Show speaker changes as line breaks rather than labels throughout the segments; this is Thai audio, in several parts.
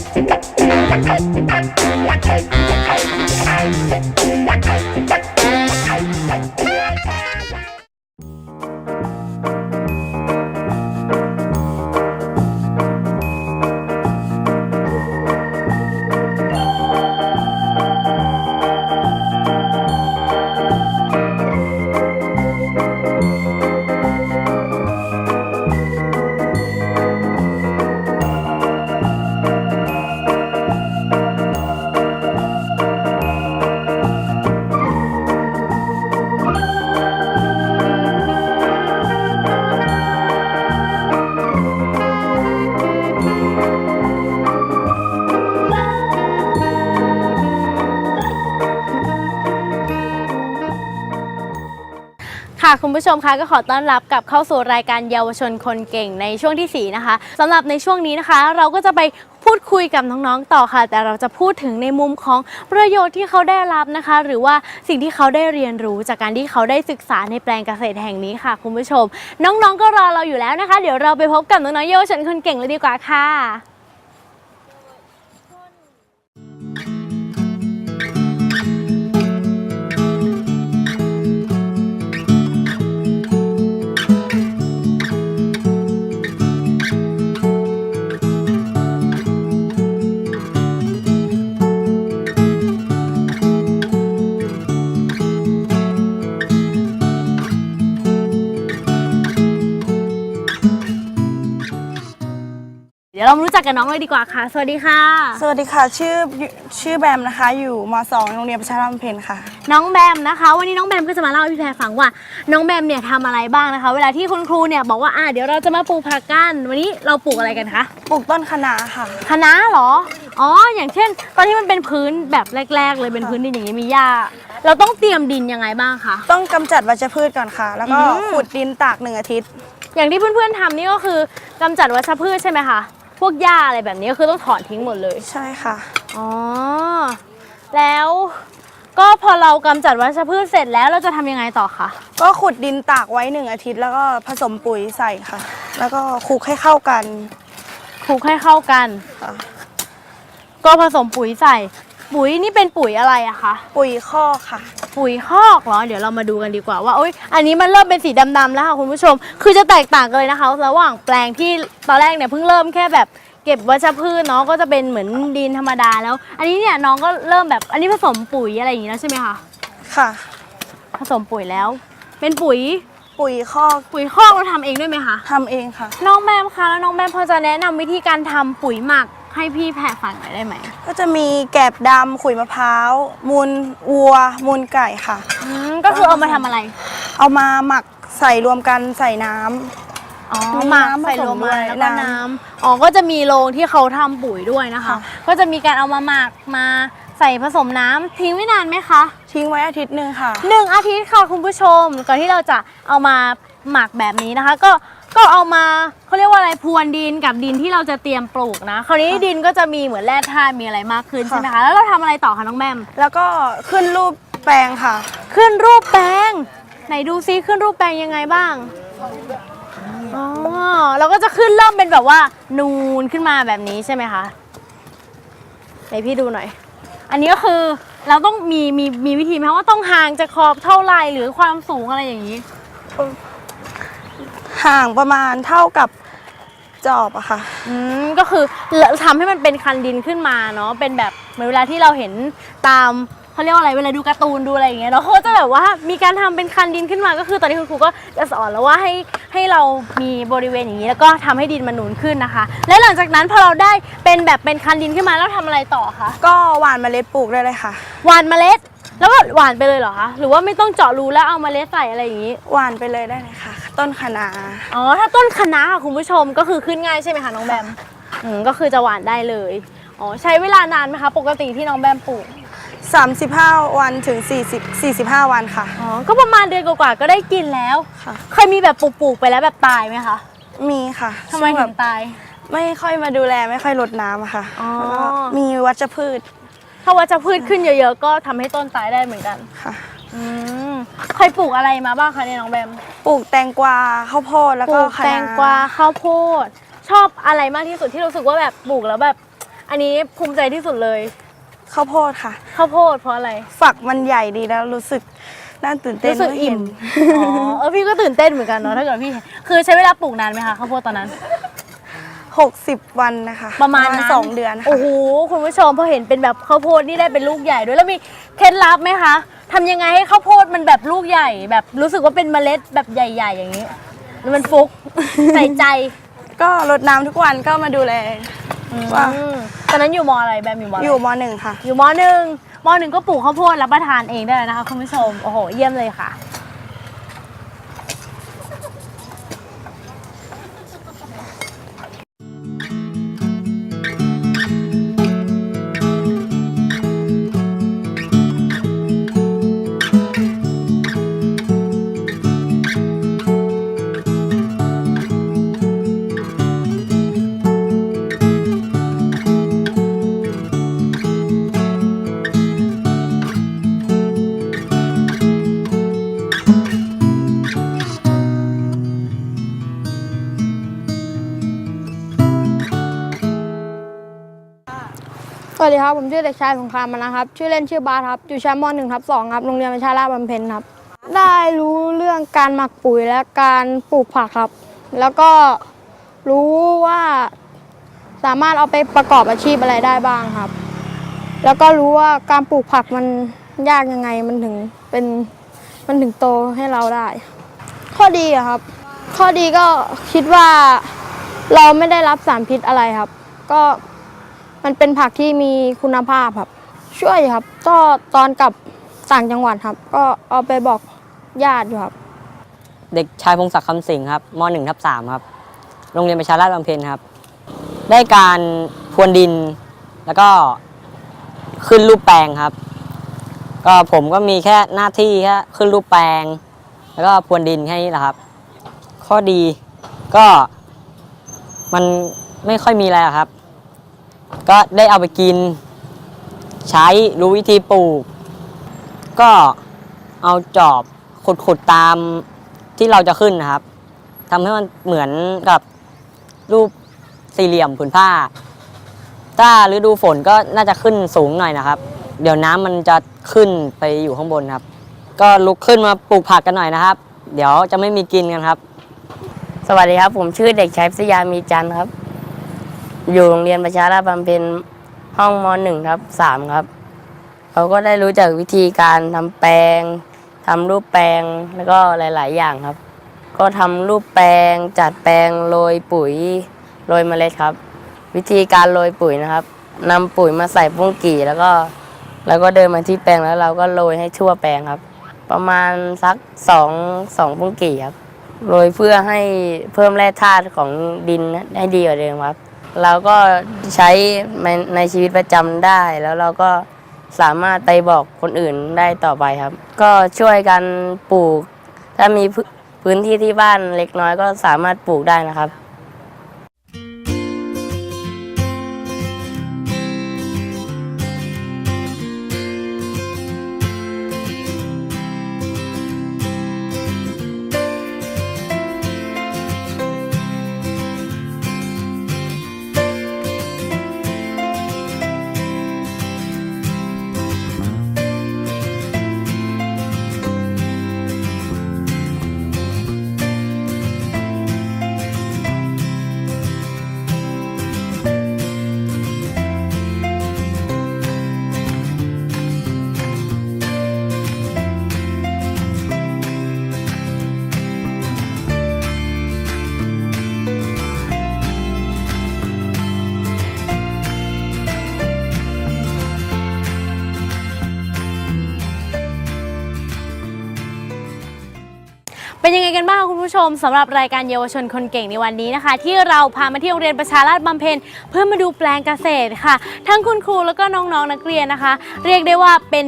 Thank you. ค่ะคุณผู้ชมคะก็ขอต้อนรับกลับเข้าสู่รายการเยาวชนคนเก่งในช่วงที่ 4 นะคะสำหรับในช่วงนี้นะคะ เราก็จะไปพูดคุยกับน้องๆต่อค่ะ แต่เราจะพูดถึงในมุมของประโยชน์ที่เขาได้รับนะคะ หรือว่าสิ่งที่เขาได้เรียนรู้จากการที่เขาได้ศึกษาในแปลงเกษตรแห่งนี้ค่ะ คุณผู้ชม น้องๆก็รอเราอยู่แล้วนะคะ เดี๋ยวเราไปพบกับน้องๆเยาวชนคนเก่งเลยดีกว่าค่ะ ดี๋ยวเรามารู้จักกับน้องเลยดีกว่าค่ะ สวัสดีค่ะ
สวัสดีค่ะ ชื่อชื่อแบมนะคะ อยู่ม .2 โรงเรียนประชาธรรมเพนค่ะ
น้องแบมนะคะ วันนี้น้องแบมก็จะมาเล่าให้พี่แพรฟังว่า น้องแบมเนี่ยทำอะไรบ้างนะคะ เวลาที่คุณครูเนี่ยบอกว่าอ่าเดี๋ยวเราจะมาปลูกผักกัน วันนี้เราปลูกอะไรกันคะ
ปลูกต้นคะน้าค่ะ
คะน้าเหรอ อ๋อ อย่างเช่น ตอนที่มันเป็นพื้นแบบแรก ๆ เลยเป็นพื้นดินอย่างนี้มีหญ้า เราต้องเตรียมดินยังไงบ้างคะ
ต้องกำจัดวัชพืชก่อนค่ะ แล้วก็
อืม
ขุดดินตากหนึ่งอาทิตย์
อย่างที่เพื่อนๆทำนี่ก็คือกำจัดวัชพืชใช่ไหมคะ พวกหญ้าอะไรแบบนี้ก็คือต้องถอนทิ้งหมดเลย
ใช่ค่ะ
อ๋อ แล้วก็พอเรากำจัดวัชพืชเสร็จแล้วเราจะทำยังไงต่อคะ
ก็ขุดดินตากไว้หนึ่งอาทิตย์แล้วก็ผสมปุ๋ยใส่ค่ะ แล้วก็คลุกให้เข้ากัน
คลุกให้เข้ากัน
ค่ะ
ก็ผสมปุ๋ยใส่ ปุ๋ยนี่เป็นปุ๋ยอะไรอะคะ
ปุ๋ยคอกค่ะ
ปุ๋ยคอกเหรอ เดี๋ยวเรามาดูกันดีกว่าว่าโอ๊ยอันนี้มันเริ่มเป็นสีดำๆแล้วค่ะคุณผู้ชม คือจะแตกต่างกันเลยนะคะ ระหว่างแปลงที่ตอนแรกเนี่ยเพิ่งเริ่มแค่แบบเก็บวัชพืชเนาะก็จะเป็นเหมือนดินธรรมดาแล้ว อันนี้เนี่ยน้องก็เริ่มแบบอันนี้ผสมปุ๋ยอะไรอย่างงี้แล้วใช่ไหมคะ
ค่ะ
ผสมปุ๋ยแล้ว เป็นปุ๋ย
ปุ๋ยคอก
ปุ๋ยคอกเราทำเองด้วยไหมคะ
ทำเองค่ะ
น้องแมมคะแล้วน้องแมมพอจะแนะนำวิธีการทำปุ๋ยหมัก ให้พี่แพรฟังหน่อยได้ไหม
ก็จะมีแกบดำขุยมะพร้าว มูลวัว มูลไก่ค่ะ
อืมก็คือเอามาทำอะไร
เอามาหมักใส่รวมกันใส่น้ำ
อ๋อ
มี
หมัก
น้ำ
ใส่ลงมา
ผสมด้วย
แล้วก็
น้ำ
น้ำอ๋อก็จะมีโรงที่เขาทำปุ๋ยด้วยนะคะ
ค่ะ
ก็จะมีการเอามาหมักมาใส่ผสมน้ำทิ้งไว้นานไหมคะ
ทิ้งไว้อาทิตย์หนึ่งค่ะ
หนึ่งอาทิตย์ค่ะคุณผู้ชมก่อนที่เราจะเอามาหมักแบบนี้นะคะ ก็ ก็เอามาเขาเรียกว่าอะไรพรวนดินกับดินที่เราจะเตรียมปลูกนะ คราวนี้
ค่ะ
ดินก็จะมีเหมือนแร่ธาตุมีอะไรมากขึ้น
ค่ะ
ใช่ไหมคะแล้วเราทำอะไรต่อคะน้องแมม
แล้วก็ขึ้นรูปแปลงค่ะ
ขึ้นรูปแปลงไหนดูซิขึ้นรูปแปลงยังไงบ้างอ๋อเราก็จะขึ้นเริ่มเป็นแบบว่านูนขึ้นมาแบบนี้ใช่ไหมคะไหนพี่ดูหน่อย อันนี้ก็คือเราต้องมีมีมีวิธีไหมคะว่าต้องห่างจากขอบเท่าไหร่หรือความสูงอะไรอย่างนี้
ห่างประมาณเท่ากับจอบอะค่ะ
อืมก็คือทำให้มันเป็นคันดินขึ้นมาเนาะเป็นแบบเหมือนเวลาที่เราเห็นตามเขาเรียกว่าอะไรเวลาดูการ์ตูนดูอะไรอย่างเงี้ยเนาะเขาก็จะแบบว่ามีการทำเป็นคันดินขึ้นมาก็คือตอนนี้คุณครูก็จะสอนแล้วว่าให้ให้เรามีบริเวณอย่างนี้ แล้วก็ทำให้ดินมันหนุนขึ้นนะคะ และหลังจากนั้นพอเราได้เป็นแบบเป็นคันดินขึ้นมาแล้วทำอะไรต่อคะ
ก็หว่านเมล็ดปลูกได้เลยค่ะ
หว่านเมล็ด แล้วก็หว่านไปเลยเหรอคะ หรือว่าไม่ต้องเจาะรูแล้วเอาเมล็ดใส่อะไรอย่างนี้
หว่านไปเลยได้เลยค่ะ ต้นคะน้า
อ๋อ ถ้าต้นคะน้าค่ะคุณผู้ชมก็คือขึ้นง่ายใช่ไหมคะน้องแบมอืมก็คือจะหวานได้เลย อ๋อ ใช้เวลานานไหมคะ ปกติที่น้องแบมปลูก
35 วันถึง 40 45 วันค่ะ
อ๋อ ก็ประมาณเดือนกว่าๆก็ได้กินแล้ว
ค่ะ
เคยมีแบบปลูกๆไปแล้วแบบตายไหมคะ
มีค่ะ
ทำไม
ช่วงแบ
ถึ
บ
งตาย
ไม่ค่อยมาดูแลไม่ค่อยรดน้ำอะค่ะ
อ๋อ
แล้วก็มีวัชพืช
ถ้าวัชพืชขึ้นเยอะๆ ก็ทำให้ต้นตายได้เหมือนกัน
ค่ะ
อืมเคยปลูกอะไรมาบ้างคะเนี่ยน้องแบม
ปลูกแตงกวาข้าวโพดแล้ว
ป
ก็
ลูก
คะ
แต
น้าง
กวาข้าวโพด ชอบอะไรมากที่สุดที่รู้สึกว่าแบบปลูกแล้วแบบ อันนี้ภูมิใจที่สุดเลย
ข้าวโพดค่ะ
ข้าวโพดเพราะอะไร
ฝักมันใหญ่ดีแล้วรู้สึกน่าตื่นเต้น
รู้สึก
เมื่
อิ่
เห็
ม
น
อ๋อ เออพี่ก็ตื่นเต้นเหมือนกันเนาะถ้าเกิดพี่เห็นคือใช้เวลาปลูกนานไหมคะข้าวโพดตอนนั้น
60 วันนะคะ
ประมาณนั้น
สองเดือนค่ะ
โอ้โหคุณผู้ชมพอเห็นเป็นแบบข้าวโพดนี่ได้เป็นลูกใหญ่ด้วยแล้วมีเคล็ดลับไหมคะทำยังไงให้ข้าวโพดมันแบบลูกใหญ่ แบบรู้สึกว่าเป็นเมล็ดแบบใหญ่ ๆ อย่างนี้มันฟุก ใส่ใจ
ก็รดน้ำทุกวันก็มาดูแล ว่า
อืมตอนนั้นอยู่มอะไรแบบอยู่มอะไร
อยู่มหนึ่งค่ะ
อยู่มหนึ่งมหนึ่งก็ปลูกข้าวโพดรับประทานเองได้เลยนะคะคุณผู้ชมโอ้โหเยี่ยมเลยค่ะ
ครับ ผมชื่อเด็กชายสงครามมานะครับ ชื่อเล่นชื่อบาสครับ อยู่ชั้นม .1 ทับ2ครับ โรงเรียนประชาราชบำเพ็ญครับ ได้รู้เรื่องการหมักปุ๋ยและการปลูกผักครับ แล้วก็รู้ว่าสามารถเอาไปประกอบอาชีพอะไรได้บ้างครับ แล้วก็รู้ว่าการปลูกผักมันยากยังไง มันถึงเป็น มันถึงโตให้เราได้ ข้อดีอะครับ ข้อดีก็คิดว่าเราไม่ได้รับสารพิษอะไรครับ ก็ มันเป็นผักที่มีคุณภาพครับ ช่วยครับก็ตอนกลับต่างจังหวัดครับ ก็เอาไปบอกญาติอยู่ครับ
เด็กชายพงศักดิ์คำสิงห์ครับม .1 ทับ3ครับ โรงเรียนประชาราชบำเพ็ญครับ ได้การพรวนดินแล้วก็ขึ้นรูปแปลงครับ ก็ผมก็มีแค่หน้าที่แค่ขึ้นรูปแปลง แล้วก็พรวนดินแค่นี้แหละครับ ข้อดีก็มันไม่ค่อยมีอะไรครับ ก็ได้เอาไปกิน ใช้รู้วิธีปลูก ก็เอาจอบขุดๆตามที่เราจะขึ้นนะครับทำให้มันเหมือนกับรูปสี่เหลี่ยมผืนผ้า ถ้าฤดูฝนก็น่าจะขึ้นสูงหน่อยนะครับ เดี๋ยวน้ำมันจะขึ้นไปอยู่ข้างบนครับ ก็ลุกขึ้นมาปลูกผักกันหน่อยนะครับ เดี๋ยวจะไม่มีกินกันครับ
สวัสดีครับ ผมชื่อเด็กชายพิทยามีจันทร์ครับ อยู่โรงเรียนประชาราชบำเพ็ญห้องมหนึ่งครับสามครับ เขาก็ได้รู้จักวิธีการทำแปลงทำรูปแปลงแล้วก็หลาย ๆ อย่างครับ ก็ทำรูปแปลงจัดแปลงโรยปุ๋ยโรยเมล็ดครับ วิธีการโรยปุ๋ยนะครับนำปุ๋ยมาใส่ปุ้งกี่แล้วก็แล้วก็เดินมาที่แปลงแล้วเราก็โรยให้ทั่วแปลงครับ ประมาณสักสองสองปุ้งกี่ครับโรยเพื่อให้เพิ่มแร่ธาตุของดินให้ดีกว่าเดิมครับ เราก็ใช้ในชีวิตประจำได้ แล้วเราก็สามารถไปบอกคนอื่นได้ต่อไปครับ ก็ช่วยกันปลูก ถ้ามีพื้นที่ที่บ้านเล็กน้อยก็สามารถปลูกได้นะครับ
เป็นยังไงกันบ้างคุณผู้ชมสำหรับรายการเยาวชนคนเก่งในวันนี้นะคะ ที่เราพามาที่โรงเรียนประชาราชบำเพ็ญเพื่อมาดูแปลงเกษตรค่ะ ทั้งคุณครูแล้วก็น้องๆนักเรียนนะคะ เรียกได้ว่าเป็น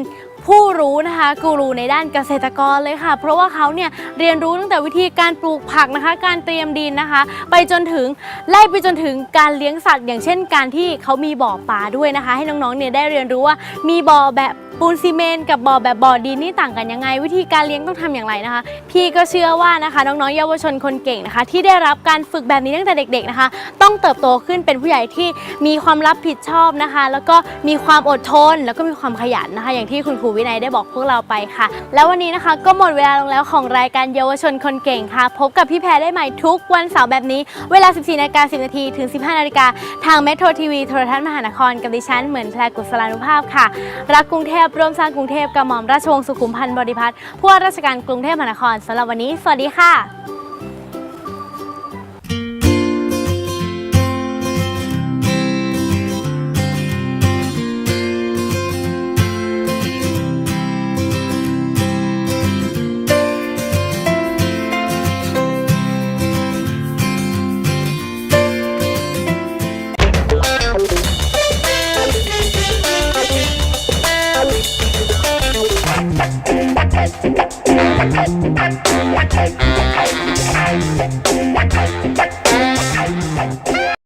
ผู้รู้นะคะกูรูในด้านเกษตรกรเลยค่ะ เพราะว่าเขาเนี่ยเรียนรู้ตั้งแต่วิธีการปลูกผักนะคะ การเตรียมดินนะคะ ไปจนถึงไล่ไปจนถึงการเลี้ยงสัตว์ อย่างเช่นการที่เขามีบ่อปลาด้วยนะคะ ให้น้องๆเนี่ยได้เรียนรู้ว่ามีบ่อแบบปูนซีเมนต์กับบ่อแบบบ่อดินนี่ต่างกันยังไง วิธีการเลี้ยงต้องทำอย่างไรนะคะ พี่ก็เชื่อว่านะคะน้องๆเยาวชนคนเก่งนะคะ ที่ได้รับการฝึกแบบนี้ตั้งแต่เด็ก ๆนะคะ ต้องเติบโตขึ้นเป็นผู้ใหญ่ที่มีความรับผิดชอบนะคะ แล้วก็มีความอดทน แล้วก็มีความขยันนะคะ อย่างที่คุณครูวินัยได้บอกพวกเราไปค่ะ แล้ววันนี้นะคะก็หมดเวลาลงแล้วของรายการเยาวชนคนเก่งค่ะ พบกับพี่แพรได้ใหม่ทุกวันเสาร์แบบนี้ เวลา 14นาฬิกา10นาทีถึง 15นาฬิกาทางเมโทรทีวีโทรทัศน์มหานครกับดิฉันเหมือนแพรกุศลานุภาพค่ะ รักกรุงเทพร่วมสร้างกรุงเทพกับหม่อมราชวงศ์สุขุมพันธ์บริพัตรผู้ว่าราชการกรุงเทพมหานครสำหรับวันนี้ สวัสดีค่ะ